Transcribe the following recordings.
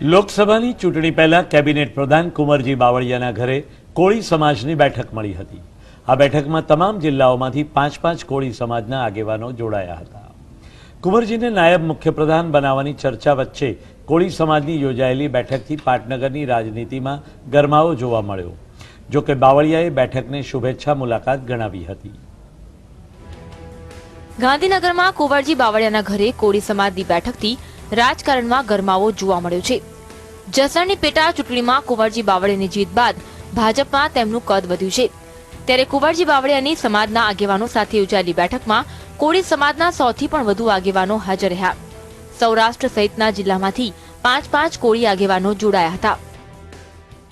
લોકસભાની ચૂંટણી પહેલા કેબિનેટ પ્રધાન કુંવરજી બાવળિયાના ઘરે કોળી સમાજની બેઠક મળી હતી. આ બેઠકમાં તમામ જિલ્લાઓમાંથી પાંચ પાંચ કોળી સમાજના આગેવાનો જોડાયા હતા. કુંવરજીને નાયબ મુખ્યપ્રધાન બનાવવાની ચર્ચા વચ્ચે કોળી સમાજની યોજાયેલી બેઠકથી પાટનગરની રાજનીતિમાં ગરમાવો જોવા મળ્યો, જો કે બાવળિયાએ બેઠકને શુભેચ્છા મુલાકાત ગણાવી હતી. ગાંધીનગરમાં કુંવરજી બાવળિયાના ઘરે કોળી સમાજની બેઠકથી રાજકારણમાં ગરમાવો જોવા મળ્યો છે. જસણની પેટા ચૂંટણીમાં કુંવરજી બાવળિયાની જીત બાદ ભાજપમાં તેમનું કદ વધ્યું છે. ત્યારે કુંવરજી બાવળિયાની સમાજના આગેવાનો સાથે યોજાયેલી બેઠકમાં કોળી સમાજના સૌથી પણ વધુ આગેવાનો હાજર રહ્યા. સૌરાષ્ટ્ર સહિતના જિલ્લામાંથી પાંચ પાંચ કોળી આગેવાનો જોડાયા હતા.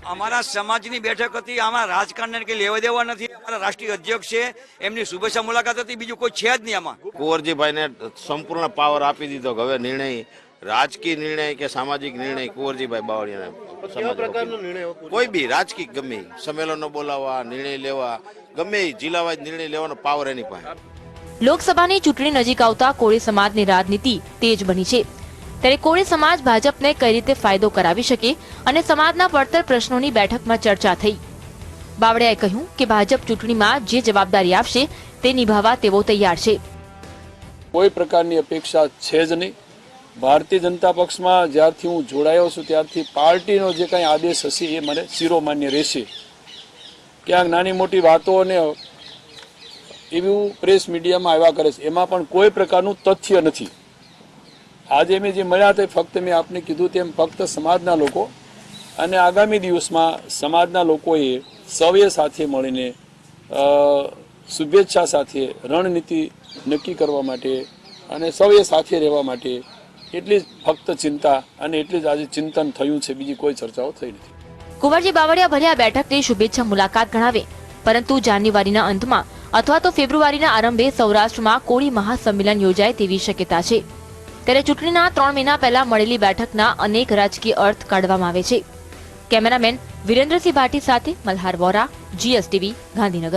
અમારા સમાજની બેઠક હતી આમાં રાજકારણને કંઈ લેવા દેવા નથી. અમારા રાષ્ટ્રીય અધ્યક્ષ છે એમની શુભેચ્છા મુલાકાત હતી બીજું કોઈ છે જ નહીં આમાં. કુંવરજીભાઈને સંપૂર્ણ પાવર આપી દીધો કે હવે નિર્ણય રાજકીય નિર્ણય કે સામાજિક નિર્ણય? કુંવરજીભાઈ બાવળિયાને કોઈ બી રાજકીય ગમે સંમેલનો બોલાવવા નિર્ણય લેવા ગમે જિલ્લાવાઇઝ નિર્ણય લેવાનો પાવર એની પાસે. લોકસભાની ચૂંટણી નજીક આવતા કોળી સમાજની રાજનીતિ તેજ બની છે. ત્યારે કોળી સમાજ ભાજપને કઈ રીતે ફાયદો કરાવી શકે અને સમાજના પડતર પ્રશ્નોની બેઠકમાં ચર્ચા થઈ? બાવળિયાએ કહ્યું કે ભાજપ ચૂંટણીમાં જે જવાબદારી આપશે તે નિભાવવા તેઓ તૈયાર છે. કોઈ પ્રકારની અપેક્ષા છે જ નહીં. ભારતીય જનતા પક્ષમાં જ્યારથી હું જોડાયો છું, ત્યારથી પાર્ટીનો જે કાંઈ આદેશ હશે એ મને શિરોમાન્ય રહેશે. ક્યાંક નાની મોટી વાતો અને એવું પ્રેસ મીડિયામાં આવ્યા કરે છે. એમાં પણ કોઈ પ્રકારનું તથ્ય નથી. આજે મેં જે મળ્યા તે ફક્ત મેં આપને કીધું તેમ ફક્ત સમાજના લોકો અને આગામી દિવસમાં સમાજના લોકોએ સૌએ સાથે મળીને શુભેચ્છા સાથે રણનીતિ નક્કી કરવા માટે અને સૌએ સાથે રહેવા માટે એટલી જ ફક્ત ચિંતા અને એટલી જ આજે ચિંતન થયું છે, બીજી કોઈ ચર્ચાઓ થઈ નથી. કુંવરજી બાવળિયા ભલે આ બેઠકની શુભેચ્છા મુલાકાત ગણાવે, પરંતુ જાન્યુઆરીના અંતમાં અથવા તો ફેબ્રુઆરીના આરંભે સૌરાષ્ટ્રમાં કોળી મહાસંમેલન યોજાય તેવી શક્યતા છે. ત્યારે ચૂંટણીના ત્રણ મહિના પહેલા મળેલી બેઠકના અનેક રાજકીય અર્થ કાઢવામાં આવે છે. કેમેરામેન વિરેન્દ્રસિંહ ભાટી સાથે મલ્હાર વોરા, જીએસટીવી, ગાંધીનગર.